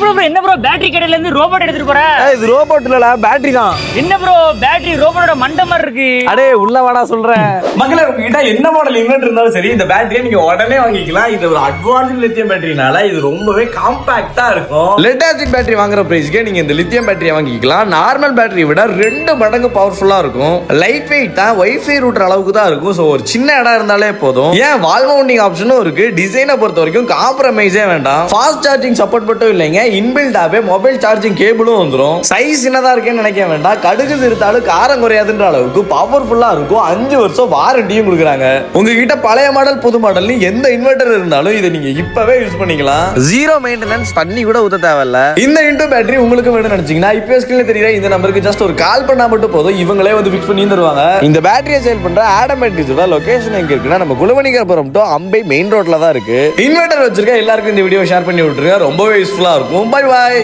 Bro bro என்ன bro battery கடையில இருந்து ரோபோட் எடுத்துட்டு போற? ஏய், இது ரோபோட் இல்லடா பேட்டரி தான். என்ன ப்ரோ பேட்டரி ரோபோட்டோட மண்டை மாதிரி இருக்கு. அடே உள்ள வாடா சொல்றேன் மக்களே உங்ககிட்ட என்ன மாடல் இன்வெர்டர் இருந்தாலும் சரி இந்த பேட்டரியை நீங்க உடனே வாங்கிக்கலாம். இது ஒரு அட்வான்ஸ் லித்தியம் பேட்டரினால இது ரொம்பவே காம்பாக்டா இருக்கும். லெட் ஆசிட் பேட்டரி வாங்குற பிரைஸ்க்கே நீங்க இந்த லித்தியம் பேட்டரியை வாங்கிக்கலாம். நார்மல் பேட்டரியை விட ரெண்டு மடங்கு பவர்ஃபுல்லா இருக்கும். லைட் வெயிட் தான் வைஃபை ரூட்டர் அளவுக்கு தான் இருக்கும். ஸோ ஒரு சின்ன இடம் இருந்தாலே போதும். ஏன் வால் மவுண்டிங் ஆப்ஷனும் இருக்கு. டிசைனை பொறுத்த வரைக்கும் காம்ப்ரமைஸே வேண்டாம். ஃபாஸ்ட் சார்ஜிங் சப்போர்ட் மட்டும் இல்லைங்க. இன்பில்டாவே மொபைல் சார்ஜிங் கேபிளும் வந்துடும் சைஸ் என்னதா இருக்கேன்னு நினைக்க வேண்டாம். கடுகு சிறுத்தாலும் காரம் குறையாதுன்ற அளவுக்கு பவர்ஃபுல்லா இருக்கும். அஞ்சு வருஷம் வாரண்டியும் கொடுக்குறாங்க. உங்ககிட்ட பழைய மாடல் புது மாடல்னு எந்த இன்வெர்டர் இருந்தாலும் இதை நீங்க இப்பவே யூஸ் பண்ணிக்கலாம். ஜீரோ மெயின்டெனன்ஸ் தண்ணி கூட ஊத்த தேவையில்ல. இந்த இன்டோ பேட்டரி உங்களுக்கு வேணும்னு நினைச்சீங்கன்னா இப்போ ஸ்கிரீன்ல தெரியல இந்த நம்பருக்கு ஜஸ்ட் ஒரு கால் பண்ணா மட்டும் போதும். இவங்களே வந்து ஃபிக்ஸ் பண்ணி தருவாங்க. இந்த பேட்டரியை சேல் பண்ற ஆடம் லொகேஷன் எங்க இருக்குன்னா நம்ம குலவணிகரபுரம் டு அம்பை மெயின் ரோட்ல தான் இருக்கு. இன்வெர்டர் வச்சிருக்க எல்லாருக்கும் இந்த வீடியோ ஷேர் பண்ணி விட்டுருங்க. ரொம்பவே யூஸ்ஃபுல்லா இருக்கும். Bom, bye bye!